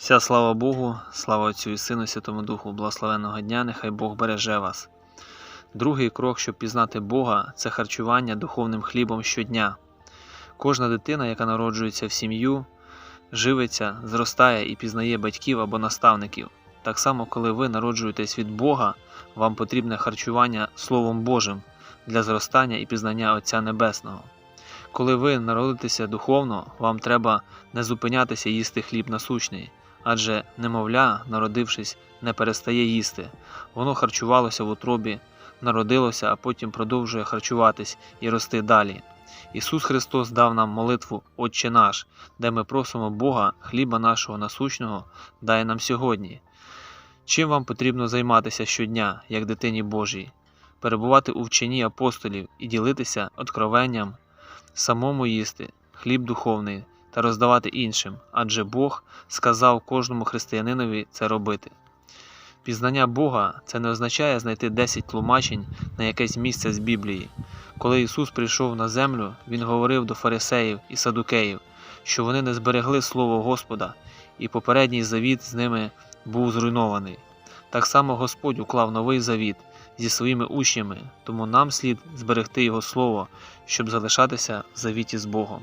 Вся слава Богу, слава Отцю і Сину, Святому Духу, благословенного дня, нехай Бог береже вас. Другий крок, щоб пізнати Бога, це харчування духовним хлібом щодня. Кожна дитина, яка народжується в сім'ю, живиться, зростає і пізнає батьків або наставників. Так само, коли ви народжуєтесь від Бога, вам потрібне харчування Словом Божим для зростання і пізнання Отця Небесного. Коли ви народитеся духовно, вам треба не зупинятися їсти хліб насущний, адже немовля, народившись, не перестає їсти. Воно харчувалося в утробі, народилося, а потім продовжує харчуватись і рости далі. Ісус Христос дав нам молитву Отче наш, де ми просимо Бога, хліба нашого насущного, дай нам сьогодні. Чим вам потрібно займатися щодня, як дитині Божій? Перебувати у вченні апостолів і ділитися откровенням, самому їсти хліб духовний та роздавати іншим, адже Бог сказав кожному християнинові це робити. Пізнання Бога це не означає знайти 10 тлумачень на якесь місце з Біблії. Коли Ісус прийшов на землю, Він говорив до фарисеїв і садукеїв, що вони не зберегли Слово Господа, і попередній завіт з ними був зруйнований. Так само Господь уклав новий завіт зі своїми учнями, тому нам слід зберегти Його Слово, щоб залишатися в завіті з Богом.